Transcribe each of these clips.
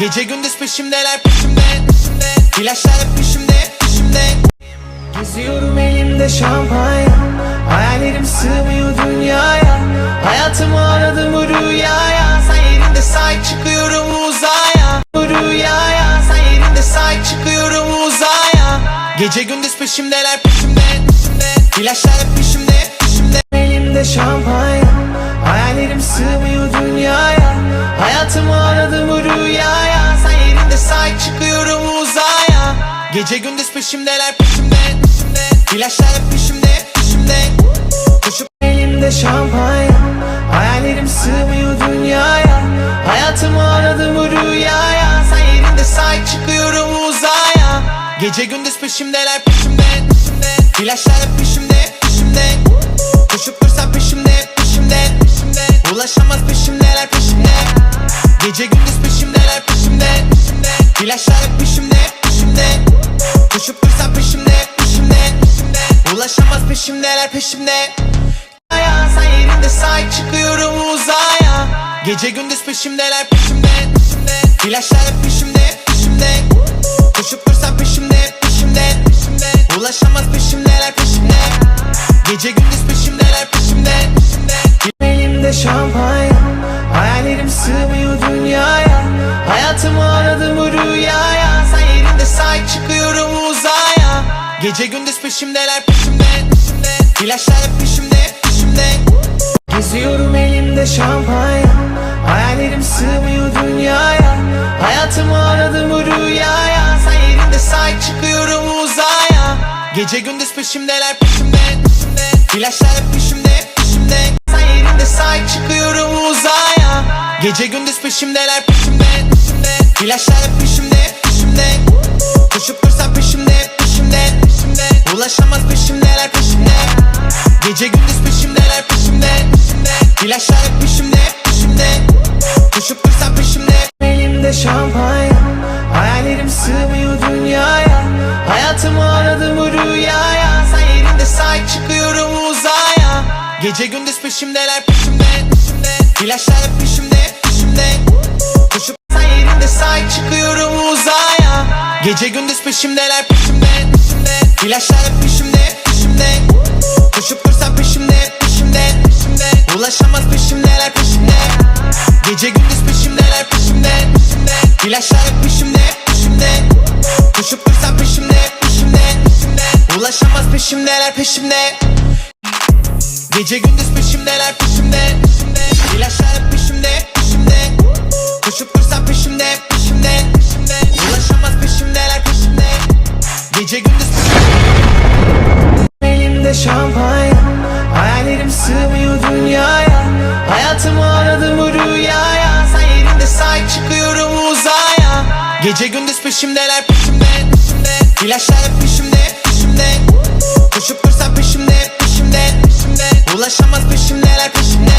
Gece gündüz peşimdeler peşimde peşimde. İlaçlar hep peşimde peşimde. Geziyorum elimde şampanya. Hayallerim sığmıyor dünyaya. Hayatımı aradım bu rüyaya. Sen yerinde sahip çıkıyorum uzaya. Bu rüyaya. Sen yerinde sahip çıkıyorum uzaya. Gece gündüz peşimdeler peşimde peşimde. İlaçlar hep peşimde peşimde. Elimde şampanya. Hayallerim sığmıyor Gece gündüz peşimdeler peşimde peşimde. İlaçlar hep peşimde peşimde. Koşup elimde şampanya. Hayallerim sığmıyor dünyaya. Hayatımı aradım rüyaya. Sen yerinde sahip çıkıyorum uzaya. Gece gündüz peşimdeler peşimde peşimde. İlaçlar hep peşimde peşimde. Koşup dursan peşimde peşimde Ulaşamaz peşimdeler peşimde. Gece gündüz peşimdeler peşimde peşimde. İlaçlar hep peşimde peşimde Koşup dursan peşimde peşimde peşimde. Ulaşamaz peşimdeler peşimde? Aya sen yerinde sahip çıkıyorum uzaya. Gece gündüz peşimdeler peşimde peşimde. İlaçlar hep peşimde peşimde. Koşup dursan peşimde peşimde peşimde. Ulaşamaz peşimdeler peşimde? Gece gündüz peşimdeler peşimde Elimde şampanya Hayallerim sığmıyor dünyaya Gece gündüz peşimdeler peşimde peşimde. İlaçlar hep peşimde peşimde. Geziyorum elimde şampanya. Hayallerim sığmıyor dünyaya. Hayatımı aradım bu rüyaya. Sen yerinde sahip çıkıyorum uzaya. Gece gündüz peşimdeler peşimde peşimde. İlaçlar hep peşimde peşimde. Sen yerinde sahip çıkıyorum uzaya. Gece gündüz peşimdeler peşimde peşimde. İlaçlar hep peşimde peşimde. Koşup dursan peşimde Ulaşamaz peşimdeler peşimde. Gece gündüz peşimdeler peşimde. İlaçlar hep peşimde peşimde. Koşup dursan peşimde. Elimde şampanya Hayallerim sığmıyor dünyaya. Hayatımı aradım rüyaya. Sen yerinde sahip çıkıyorum uzaya. Gece gündüz peşimdeler peşimde. Peşimde İlaçlar hep peşimde peşimde. Koşup sen yerinde sahip çıkıyorum uzaya. Gece gündüz peşimdeler peşimde peşimde İlaçlar hep peşimde peşimde. Koşup dursan peşimde peşimde peşimde. Ulaşamaz peşimdeler peşimde. Gece gündüz peşimdeler peşimde. Peşimde İlaçlar hep peşimde peşimde. Koşup dursan peşimde peşimde peşimde. Ulaşamaz peşimdeler peşimde. Gece gündüz peşimdeler peşimde. Peşimde İlaçlar hep peşimde peşimde. Koşup dursan peşimde peşimde peşimde. Ulaşamaz peşimdeler peşimde. Gece gündüz şampanya. Hayallerim sığmıyor dünyaya. Hayatımı aradım bu rüyaya. Sen yerinde sahip çıkıyorum uzaya. Gece gündüz peşimdeler peşimde peşimde. İlaçlar hep peşimde peşimde. Koşup dursan peşimde peşimde peşimde. Ulaşamaz peşimdeler peşimde.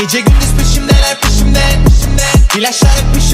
Gece gündüz peşimdeler peşimde peşimde. İlaçlar hep peşimde